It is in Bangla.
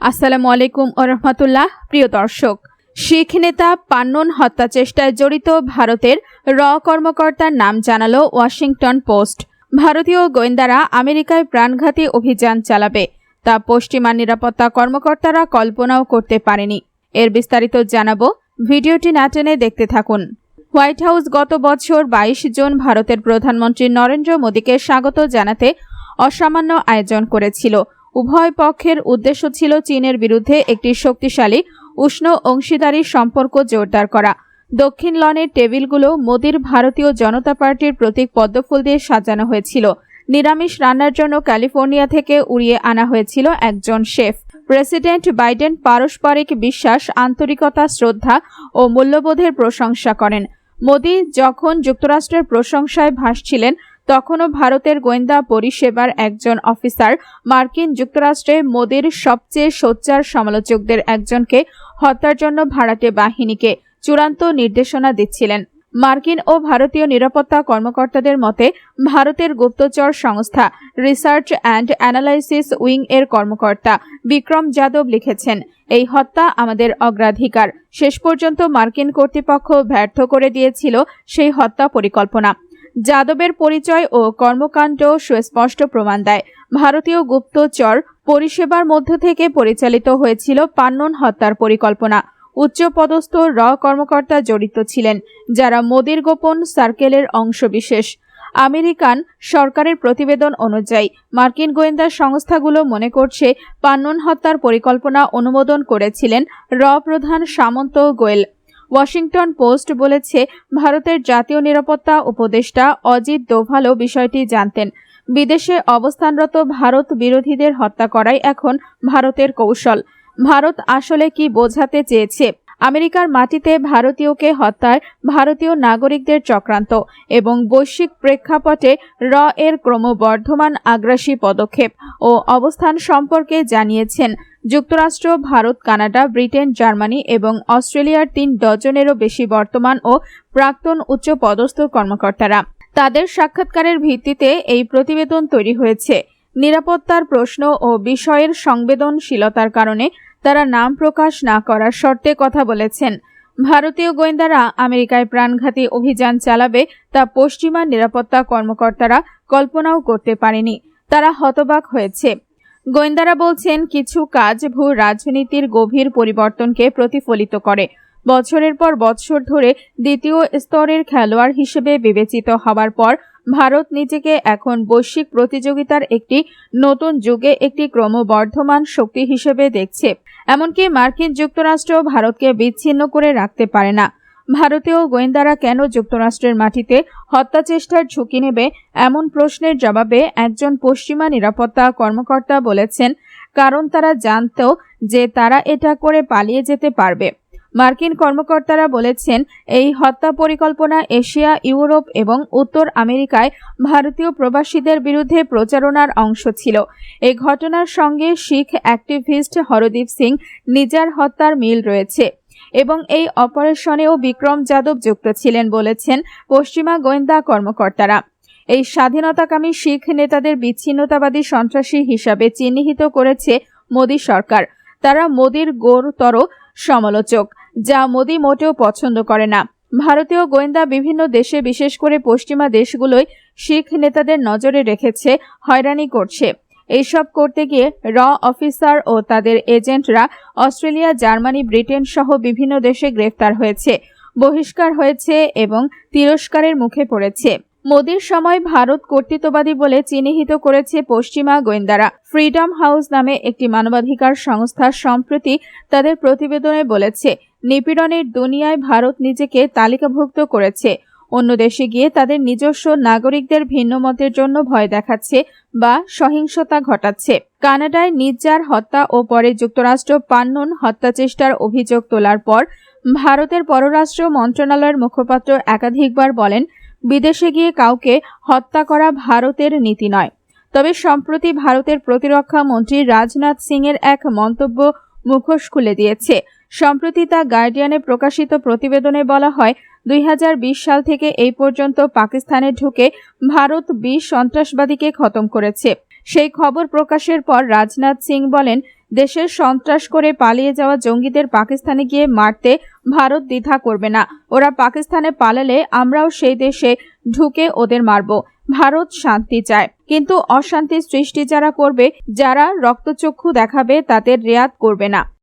আসসালামু আলাইকুম রহমতুল্লাহ, প্রিয় দর্শক। শিখ নেতা পান্নন হত্যা চেষ্টায় জড়িত ভারতের র কর্মকর্তার নাম জানালো ওয়াশিংটন পোস্ট। ভারতীয় গোয়েন্দারা আমেরিকায় প্রাণঘাতী অভিযান চালাবে। তা পশ্চিমা নিরাপত্তা কর্মকর্তারা কল্পনাও করতে পারেনি। এর বিস্তারিত জানাব, ভিডিওটি না টেনে দেখতে থাকুন। হোয়াইট হাউস গত বছর বাইশ জুন ভারতের প্রধানমন্ত্রী নরেন্দ্র মোদীকে স্বাগত জানাতে অসামান্য আয়োজন করেছিল। উভয় পক্ষের উদ্দেশ্য ছিল চীনের বিরুদ্ধে একটি শক্তিশালী, উষ্ণ অংশীদারি সম্পর্ক জোরদার করা। দক্ষিণ লনের টেবিলগুলো মোদির ভারতীয় জনতা পার্টির প্রতীক পদ্মফুল দিয়ে সাজানো হয়েছিল। নিরামিষ রান্নার জন্য ক্যালিফোর্নিয়া থেকে উড়িয়ে আনা হয়েছিল একজন শেফ। প্রেসিডেন্ট বাইডেন পারস্পরিক বিশ্বাস, আন্তরিকতা, শ্রদ্ধা ও মূল্যবোধের প্রশংসা করেন। মোদি যখন যুক্তরাষ্ট্রের প্রশংসায় ভাসছিলেন তখনও ভারতের গোয়েন্দা পরিষেবার একজন অফিসার মার্কিন যুক্তরাষ্ট্রে মোদির সবচেয়ে সোচ্চার সমালোচকদের একজনকে হত্যার জন্য ভাড়াটে বাহিনীকে চূড়ান্ত নির্দেশনা দিচ্ছিলেন। মার্কিন ও ভারতীয় নিরাপত্তা কর্মকর্তাদের মতে, ভারতের গুপ্তচর সংস্থা রিসার্চ অ্যান্ড অ্যানালাইসিস উইং এর কর্মকর্তা বিক্রম যাদব লিখেছেন, এই হত্যা আমাদের অগ্রাধিকার। শেষ পর্যন্ত মার্কিন কর্তৃপক্ষ ব্যর্থ করে দিয়েছিল সেই হত্যা পরিকল্পনা। যাদবের পরিচয় ও কর্মকাণ্ড সুস্পষ্ট প্রমাণ দেয়। ভারতীয় গুপ্তচর পরিষেবার মধ্য থেকে পরিচালিত হয়েছিল পান্নন হত্যার পরিকল্পনা। উচ্চপদস্থ র কর্মকর্তা জড়িত ছিলেন, যারা মোদির গোপন সার্কেলের অংশবিশেষ। আমেরিকান সরকারের প্রতিবেদন অনুযায়ী, মার্কিন গোয়েন্দা সংস্থাগুলো মনে করছে পান্নন হত্যার পরিকল্পনা অনুমোদন করেছিলেন র প্রধান সামন্ত গোয়েল। ওয়াশিংটন পোস্ট বলেছে, ভারতের জাতীয় নিরাপত্তা উপদেষ্টা অজিত দোভালও বিষয়টি জানতেন। বিদেশে অবস্থানরত ভারত বিরোধীদের হত্যা করাই এখন ভারতের কৌশল। ভারত আসলে কি বোঝাতে চেয়েছে? আমেরিকার মাটিতে ভারতীয়কে হত্যায় ভারতীয় নাগরিকদের চক্রান্ত এবং বৈশ্বিক প্রেক্ষাপটে র এর ক্রমবর্ধমান আগ্রাসী পদক্ষেপ ও অবস্থান সম্পর্কে জানিয়েছেন যুক্তরাষ্ট্র, ভারত, কানাডা, ব্রিটেন, জার্মানি এবং অস্ট্রেলিয়ার তিন ডজনেরও বেশি বর্তমান ও প্রাক্তন উচ্চ পদস্থ কর্মকর্তারা। তাদের সাক্ষাৎকারের ভিত্তিতে এই প্রতিবেদন তৈরি হয়েছে। নিরাপত্তার প্রশ্ন ও বিষয়ের সংবেদনশীলতার কারণে তারা নাম প্রকাশ না করার শর্তে কথা বলেছেন। ভারতীয় গোয়েন্দারা আমেরিকায় প্রাণঘাতী অভিযান চালাবে, তা পশ্চিমা নিরাপত্তা কর্মকর্তারা কল্পনাও করতে পারেনি। তারা হতবাক হয়েছে। গোয়েন্দারা বলছেন, কিছু কাজ ভূ রাজনীতির গভীর পরিবর্তনকে প্রতিফলিত করে। বছরের পর বছর ধরে দ্বিতীয় স্তরের খেলোয়াড় হিসেবে বিবেচিত হওয়ার পর ভারত নিজেকে এখন বৈশ্বিক প্রতিযোগিতার একটি নতুন যুগে একটি ক্রমবর্ধমান শক্তি হিসেবে দেখছে। এমনকি মার্কিন যুক্তরাষ্ট্র ভারতকে বিচ্ছিন্ন করে রাখতে পারে না। ভারতীয় গোয়েন্দারা কেন যুক্তরাষ্ট্রের মাটিতে হত্যা চেষ্টার ঝুঁকি নেবে এমন প্রশ্নের জবাবে একজন পশ্চিমা নিরাপত্তা কর্মকর্তা বলেছেন, কারণ তারা জানত যে তারা এটা করে পালিয়ে যেতে পারবে। মার্কিন কর্মকর্তারা বলেছেন, এই হত্যা পরিকল্পনা এশিয়া, ইউরোপ এবং উত্তর আমেরিকায় ভারতীয় প্রবাসীদের বিরুদ্ধে প্রচারণার অংশ ছিল। এই ঘটনার সঙ্গে শিখ অ্যাক্টিভিস্ট হরদীপ সিং নিজার হত্যার মিল রয়েছে এবং এই অপারেশনেও বিক্রম যাদব যুক্ত ছিলেন বলেছেন পশ্চিমা গোয়েন্দা কর্মকর্তারা। এই স্বাধীনতাকামী শিখ নেতাদের বিচ্ছিন্নতাবাদী সন্ত্রাসী হিসাবে চিহ্নিত করেছে মোদী সরকার। তারা মোদীর গোরতর সমালোচক। যা মোদি মোটেও পছন্দ করে না। ভারতীয় গোয়েন্দা বিভিন্ন দেশে, বিশেষ করে পশ্চিমা দেশগুলোয়, শিখ নেতাদের নজরে রেখেছে, হয়রানি করছে। এইসব করতে গিয়ে র অফিসার ও তাদের এজেন্টরা অস্ট্রেলিয়া, জার্মানি, ব্রিটেন সহ বিভিন্ন দেশে গ্রেফতার হয়েছে, বহিষ্কার হয়েছে এবং তিরস্কারের মুখে পড়েছে। মোদির সময় ভারত কর্তৃত্ববাদী বলে চিহ্নিত করেছে পশ্চিমা গোয়েন্দারা। ফ্রিডম হাউস নামে একটি মানবাধিকার সংস্থা সম্প্রতি তাদের প্রতিবেদনে বলেছে, নিপীড়নের দুনিয়ায় ভারত নিজেকে তালিকাভুক্ত করেছে। অন্য দেশে গিয়ে তাদের নিজস্ব নাগরিকদের ভিন্ন মতের জন্য ভয় দেখাচ্ছে বা সহিংসতা ঘটাচ্ছে। কানাডায় নির্যার হত্যা ও পরে যুক্তরাষ্ট্র পান্নন হত্যা চেষ্টার অভিযোগ তোলার পর ভারতের পররাষ্ট্র মন্ত্রণালয়ের মুখপাত্র একাধিকবার বলেন বিদেশে গিয়ে কাউকে হত্যা করা ভারতের নীতি নয়। তবে সম্প্রতি ভারতের প্রতিরক্ষা মন্ত্রী রাজনাথ সিং এর এক মন্তব্য মুখোশ খুলে দিয়েছে। সম্প্রতি তা গার্ডিয়ানে প্রকাশিত প্রতিবেদনে বলা হয়, দুই হাজার বিশ সাল থেকে এই পর্যন্ত পাকিস্তানে ঢুকে ভারত বিশ সন্ত্রাসবাদীকে খতম করেছে। সেই খবর প্রকাশের পর রাজনাথ সিং বলেন দেশের সন্ত্রাস করে পালিয়ে যাওয়া জঙ্গিদের পাকিস্তানে গিয়ে মারতে ভারত দ্বিধা করবে না। ওরা পাকিস্তানে পালালে আমরাও সেই দেশে ঢুকে ওদের মারব। ভারত শান্তি চায়। কিন্তু অশান্তি সৃষ্টি যারা করবে, যারা রক্তচক্ষু দেখাবে, তাদের রেয়াত করবে না।